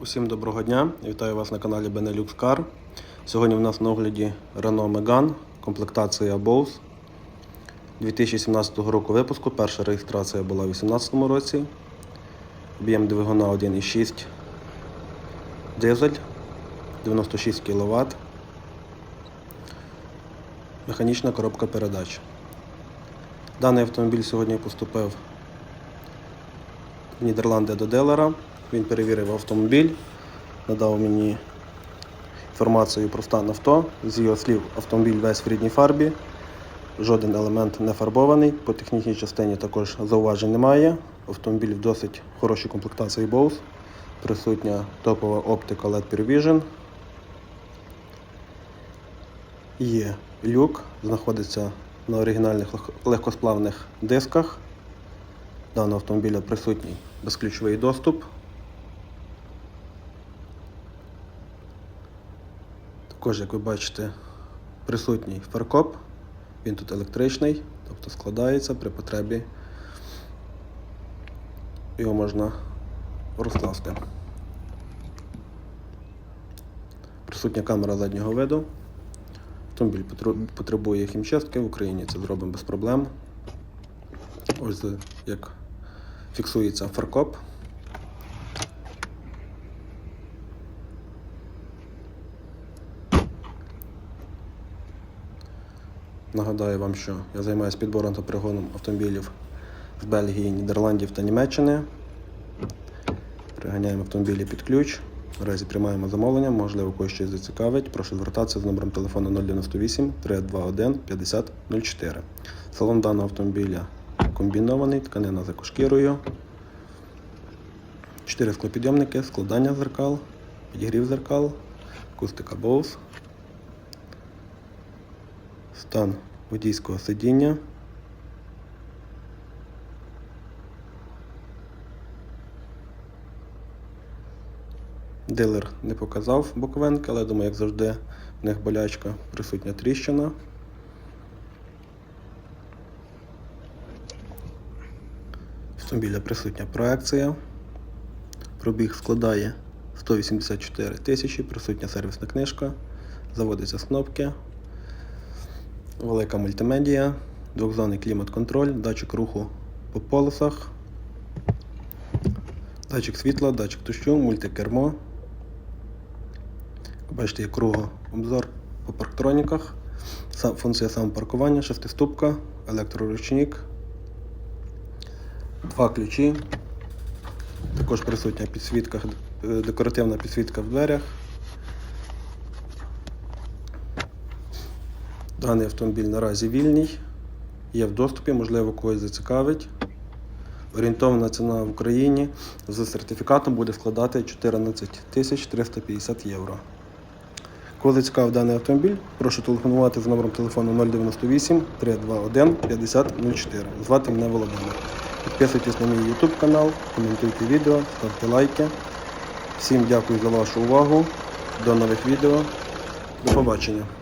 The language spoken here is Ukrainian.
Усім доброго дня! Вітаю вас на каналі Benelux Car. Сьогодні в нас на огляді Renault Megane, комплектація Bose 2017 року випуску. Перша реєстрація була у 2018 році. Об'єм двигуна 1,6 дизель 96 кВт. Механічна коробка передач. Даний автомобіль сьогодні поступив в Нідерланди до дилера. Він перевірив автомобіль, надав мені інформацію про стан авто. З його слів, автомобіль весь в рідній фарбі, жоден елемент не фарбований. По технічній частині також зауважень немає. Автомобіль в досить хорошій комплектації Bose. Присутня топова оптика LED Pure Vision. Є люк, знаходиться на оригінальних легкосплавних дисках. Даного автомобіля присутній безключовий доступ. Також, як ви бачите, присутній фаркоп. Він тут електричний, тобто складається при потребі. Його можна розкласти. Присутня камера заднього виду. Автомобіль потребує хімчистки в Україні, це зробимо без проблем. Ось як фіксується фаркоп. Нагадаю вам, що я займаюся підбором та пригоном автомобілів з Бельгії, Нідерландів та Німеччини. Приганяємо автомобілі під ключ. Наразі приймаємо замовлення, можливо, когось щось зацікавить. Прошу звертатися з номером телефону 098 321 5004. Салон даного автомобіля комбінований, тканина за кошкірою. 4 склопідйомники, складання зеркал, підігрів зеркал, акустика Bose. Стан водійського сидіння. Дилер не показав боковенки, але думаю, як завжди, в них болячка присутня тріщина. Автомобіля присутня проекція. Пробіг складає 184 тисячі, присутня сервісна книжка. Заводиться з кнопки. Велика мультимедія, двохзонний клімат-контроль, датчик руху по полосах, датчик світла, датчик дощу, мультикермо. Бачите, є кругообзор по парктроніках, функція самопаркування, шестиступка, електроручник, два ключі. Також присутня підсвітка, е, декоративна підсвітка в дверях. Даний автомобіль наразі вільний, є в доступі, можливо, когось зацікавить. Орієнтовна ціна в Україні з сертифікатом буде складати 14 350 євро. Кого зацікавив даний автомобіль, прошу телефонувати за номером телефону 098 321 5004. Звати мене Володимир. Підписуйтесь на мій YouTube канал, коментуйте відео, ставте лайки. Всім дякую за вашу увагу. До нових відео. До побачення.